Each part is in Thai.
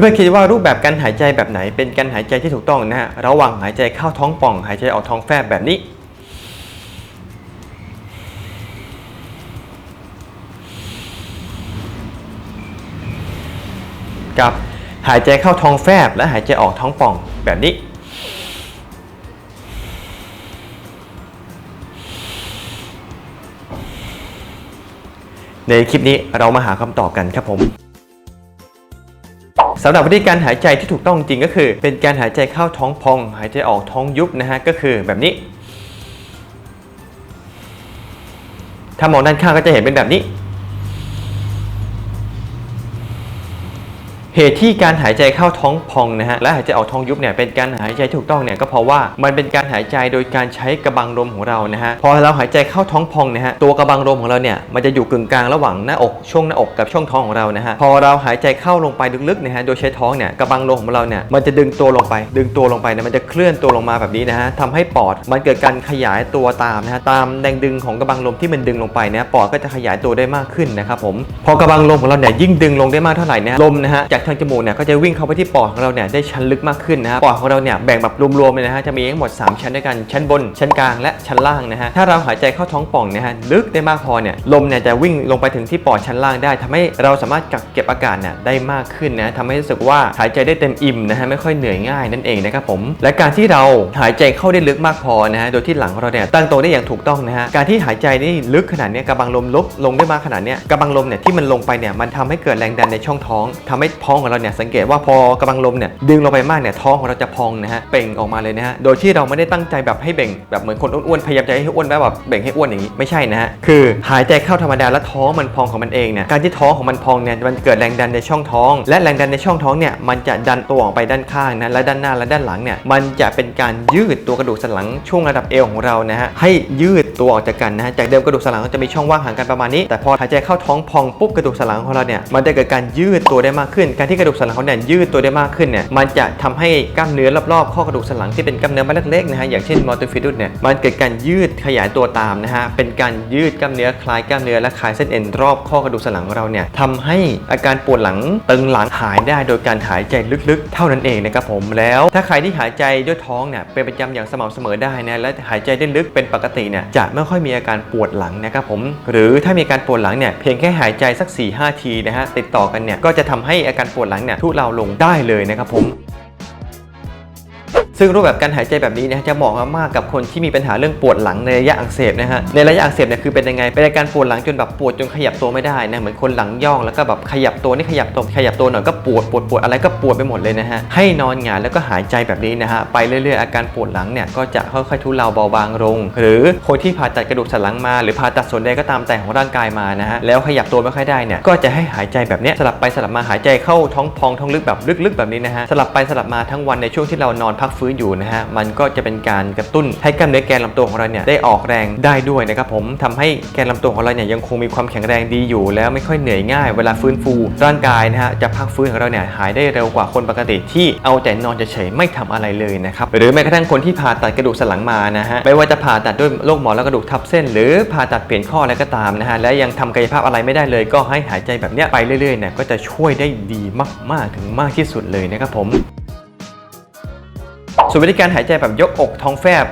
เพื่อนๆคิดว่ารูปแบบการหายใจแบบไหนเป็นการหายใจที่ถูกต้องนะฮะระหว่างหายใจเข้าท้องป่อง หายใจออกท้องแฟบแบบนี้ กับหายใจเข้าท้องแฟบและหายใจออกท้องป่องแบบนี้ ในคลิปนี้เรามาหาคำตอบกันครับผม สำหรับวิธีการหายใจที่ถูกต้องจริงก็คือ เป็นการหายใจเข้าท้องพอง หายใจออกท้องยุบนะฮะก็คือแบบนี้ ถ้ามองด้านข้างก็จะเห็นเป็นแบบนี้ เหตุที่การหายใจเข้าท้องพองนะฮะและหายใจออกท้องยุบเนี่ยเป็นการหายใจที่ถูกต้องเนี่ยก็เพราะว่ามันเป็นการหายใจโดยการใช้กระบังลมของเรานะฮะพอเราหายใจเข้าท้องพองนะฮะตัวกระบังลมของเราเนี่ยมันจะอยู่กึ่งกลางระหว่างหน้าอกช่วงหน้าอกกับช่วงท้องของเรานะฮะพอเราหายใจเข้าลงไปลึกๆนะฮะโดยใช้ท้องเนี่ยกระบังลมของเราเนี่ยมันจะดึงตัวลงไป ดึงตัวลงไปเนี่ยมันจะเคลื่อนตัวลงมาแบบนี้นะฮะทำให้ปอดมันเกิดการขยายตัวตามนะฮะตามแรงดึงของกระบังลมที่มันดึงลงไปเนี่ยปอดก็จะขยายตัวได้มากขึ้นนะครับผมพอกระบังลมของเราเนี่ยยิ่งดึงลงได้มากเท่าไหร่นี่ยลมนะฮะจากทางจมูกเนี่ยก็จะวิ่งเข้าไปที่ปอดของเราเนี่ยได้ชั้นลึกมากขึ้นนะฮะปอดของเราเนี่ยแบ่งแบบรวมๆเลยนะฮะจะมีทั้งหมด 3 ชั้นด้วยกันชั้นบน ชั้นกลางและชั้นล่างนะฮะถ้าเราหายใจเข้าท้องป่องนะฮะลึกได้มากพอเนี่ยลมเนี่ยจะวิ่งลงไปถึงที่ปอดชั้นล่างได้ทำให้เราสามารถกักเก็บอากาศเนี่ยได้มากขึ้นนะทำให้รู้สึกว่าหายใจได้เต็มอิ่มนะฮะไม่ค่อยเหนื่อยง่ายนั่นเองนะครับผมและการที่เราหายใจเข้าได้ลึกมากพอนะฮะโดยที่หลังของเราเนี่ยตั้งตรงได้อย่างถูกต้องนะฮะการที่หายใจได้ลึกขนาดนี้กระบังลมลบลงได้มากขนาดนี้กระบังลมเนี่ยที่มันลงไปเนี่ยมันทำให้เกิดแรงดันในช่องท้องทำให้ท้องของเราเนี่ยสังเกตว่าพอกระบังลมเนี่ยดึงลงไปมากเนี่ยท้องของเราจะพองนะฮะเป่งออกมาเลยนะฮะโดยที่เราไม่ได้ตั้งใจแบบให้เบ่งแบบเหมือนคนอ้วนๆพยายามจะให้อ้วนแบบเบ่งให้อ้วนอย่างนี้ไม่ใช่นะฮะคือหายใจเข้าธรรมดาแล้วท้องมันพองของมันเองเนี่ยการที่ท้องของมันพองเนี่ยมันเกิดแรงดันในช่องท้อง และแรงดันในช่องท้องเนี่ยมันจะดันตัวออกไปด้านข้างนะและด้านหน้าและด้านหลังเนี่ยมันจะเป็นการยืดตัวกระดูกสันหลังช่วงระดับเอวของเรานะฮะให้ยืดตัวออกจากกันนะฮะจากเดิมกระดูกสันหลังจะมีช่องว่างห่างกันประมาณนี้ แต่พอหายใจเข้าท้องพองปุ๊บกระดูกสันหลังของเราเนี่ยมันจะเกิดการยืดตัวได้มากขึ้นการที่กระดูกสันหลังเราเนี่ยยืดตัวได้มากขึ้นเนี่ยมันจะทำให้กล้ามเนื้อรอบๆข้อกระดูกสันหลังที่เป็นกล้ามเนื้อมัดเล็กๆนะฮะอย่างเช่นมอเตอร์ฟิดุสเนี่ยมันเกิดการยืดขยายตัวตามนะฮะเป็นการยืดกล้ามเนื้อคลายกล้ามเนื้อและคลายเส้นเอ็นรอบข้อกระดูกสันหลังของเราเนี่ยทำให้อาการปวดหลังตึงหลังหายได้โดยการหายใจลึกๆ เท่านั้นเองนะครับผมแล้วถ้าใครที่หายใจด้วยท้องเนี่ยเป็นประจำอย่างสม่ำเสมอได้นะและหายใจได้ลึกเป็นปกติเนี่ยจะไม่ค่อยมีอาการปวดหลังนะครับผมหรือถ้ามีการปวดหลังเนี่ยเพียงแค่หายใจสัก4-5ทีนะฮะติดต่อกันเนี่ยก็จะทำให้อาการปวดหลังเนี่ยทุเลาลงได้เลยนะครับผม ซึ่งรูปแบบการหายใจแบบนี้นะจะเหมาะมากๆกับคนที่มีปัญหาเรื่องปวดหลังในระยะอักเสบนะฮะในระยะอักเสบเนี่ยคือเป็นยังไงเป็นอาการปวดหลังจนแบบปวดจนขยับตัวไม่ได้นะเหมือนคนหลังย่องแล้วก็แบบขยับตัวนี่ขยับตัวขยับตัวหน่อยก็ปวดปวดปวดอะไรก็ปวดไปหมดเลยนะฮะให้นอนหงายแล้วก็หายใจแบบนี้นะฮะไปเรื่อยๆอาการปวดหลังเนี่ยก็จะค่อยๆทุเลาเบาบางลง หรือคนที่ผ่าตัดกระดูกสันหลังมา หรือผ่าตัดส่วนใดก็ตามแต่ของร่างกายมานะฮะแล้วขยับตัวไม่ค่อยได้เนี่ยก็จะให้หายใจแบบนี้สลับไปสลับมาหายใจเข้าท้องพองท้องลึกแบบลึกๆแบบนี้นะฮะสลับไปสลับมาทั้งวันในช่วงที่เรานอนพักฟนอยู่นะฮะมันก็จะเป็นการกระตุ้นให้กล้ามเนื้อแกนลำตัวของเราเนี่ยได้ออกแรงได้ด้วยนะครับผมทำให้แกนลำตัวของเราเนี่ยยังคงมีความแข็งแรงดีอยู่ แล้วไม่ค่อยเหนื่อยง่าย เวลาฟื้นฟู ร่างกายนะฮะจะพักฟื้นของเราเนี่ยหายได้เร็วกว่าคนปกติที่เอาแต่นอนเฉยๆไม่ทำอะไรเลยนะครับหรือแม้กระทั่งคนที่ผ่าตัดกระดูกสันหลังมานะฮะไม่ว่าจะผ่าตัดด้วยโรคหมอนรองกระดูกทับเส้น หรือผ่าตัดเปลี่ยนข้ออะไรก็ตามนะฮะและยังทำกายภาพอะไรไม่ได้เลย ก็ให้หายใจแบบเนี้ยไปเรื่อยๆเนี่ยก็จะช่วยได้ดีมากๆถึงมากที่สุดเลยนะครับผม ส่วนวิธีการหายใจแบบยกอกท้องแฟบ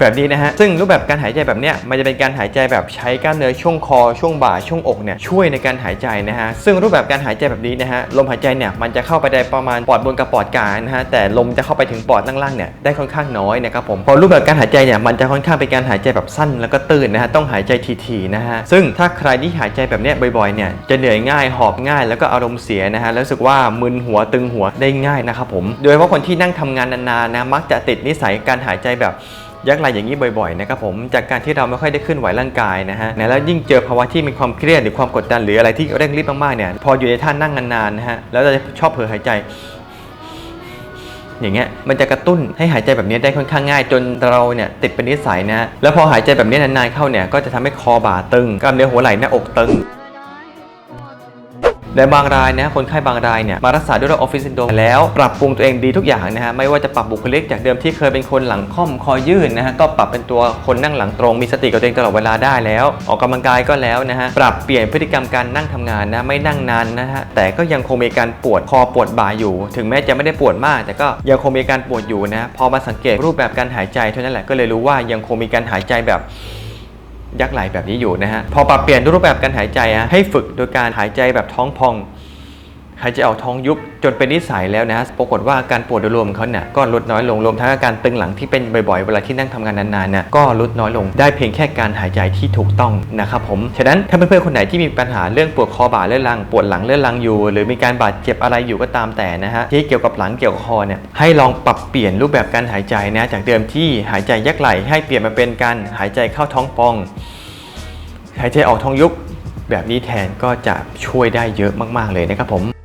แบบนี้นะฮะ ซึ่งรูปแบบการหายใจแบบเนี้ยมันจะเป็นการหายใจแบบใช้กล้ามเนื้อช่วงคอช่วงบ่าช่วงอกเนี่ยช่วยในการหายใจนะฮะ ซึ่งรูปแบบการหายใจแบบนี้นะฮะลมหายใจเนี่ยมันจะเข้าไปได้ประมาณปอดบนกับปอดกลางนะฮะแต่ลมจะเข้าไปถึงปอดล่างๆเนี่ยได้ค่อนข้างน้อยนะครับผมพอรูปแบบการหายใจเนี่ยมันจะค่อนข้างเป็นการหายใจแบบสั้นแล้วก็ตื่นนะฮะต้องหายใจทีๆนะฮะซึ่งถ้าใครที่หายใจแบบเนี้ยบ่อยๆเนี่ยจะเหนื่อยง่ายหอบง่าย แล้วก็อารมณ์เสียนะฮะแล้วรู้สึกว่ามึนหัวตึงหัวได้ง่ายนะครับผม โดยเฉพาะคนที่นั่งทำงานนานๆนะมักจะติดนิสัยการหายใจแบบ ยักไหลอย่างนี้บ่อยๆนะครับผมจากการที่เราไม่ค่อยได้เคลื่อนไหวร่างกายนะฮะแล้วยิ่งเจอภาวะที่มีความเครียดหรือความกดดันหรืออะไรที่เร่งรีบมากๆเนี่ยพออยู่ในท่านั่งนานๆนะฮะแล้วเราจะชอบเผลอหายใจอย่างเงี้ยมันจะกระตุ้นให้หายใจแบบนี้ได้ค่อนข้างง่าย จนเราเนี่ยติดเป็นนิสัยนะแล้วพอหายใจแบบนี้นานๆเข้าเนี่ยก็จะทำให้คอบ่าตึงกล้ามเนื้อหัวไหล่หน้าอกตึง และบางรายนะคนไข้บางรายเนี่ยมารักษาด้วยโรคออฟฟิศซินโดรมแล้วปรับปรุงตัวเองดีทุกอย่างนะฮะไม่ว่าจะปรับบุคลิกจากเดิมที่เคยเป็นคนหลังค่อมคอยื่นนะฮะก็ปรับเป็นตัวคนนั่งหลังตรงมีสติกับตัวเองตลอดเวลาได้แล้ว ออกกำลังกายก็แล้วนะฮะปรับเปลี่ยนพฤติกรรมการนั่งทำงานนะไม่นั่งนานนะฮะแต่ก็ยังคงมีการปวดคอปวดบ่าอยู่ ถึงแม้จะไม่ได้ปวดมาก แต่ก็ยังคงมีการปวดอยู่นะพอมาสังเกตรูปแบบการหายใจเท่านั้นแหละก็เลยรู้ว่ายังคงมีการหายใจแบบ ยักไหลแบบนี้อยู่นะฮะพอปรับเปลี่ยนรูปแบบการหายใจอะให้ฝึกโดยการหายใจแบบท้องพอง หายใจออกท้องยุบจนเป็นนิสัยแล้วนะฮะปรากฏว่าการปวดโดยรวมของเขาเนี่ยก็ลดน้อยลงรวมทั้งอาการตึงหลังที่เป็นบ่อยๆ เวลาที่นั่งทำงานนานๆเนี่ยก็ลดน้อยลงได้เพียงแค่การหายใจที่ถูกต้องนะครับผมฉะนั้นถ้าเพื่อนๆคนไหนที่มีปัญหาเรื่องปวดคอบ่าเรื้อรังปวดหลังเรื้อรังอยู่ หรือมีการบาดเจ็บอะไรอยู่ก็ตามแต่นะฮะที่เกี่ยวกับหลังเกี่ยวกับคอเนี่ยให้ลองปรับเปลี่ยนรูปแบบการหายใจนะจากเดิมที่หายใจยักไหลให้เปลี่ยนมาเป็นการหายใจเข้าท้องปอง หายใจออกท้องยุบแบบนี้แทนก็จะช่วยได้เยอะมาก ๆ เลยนะครับผม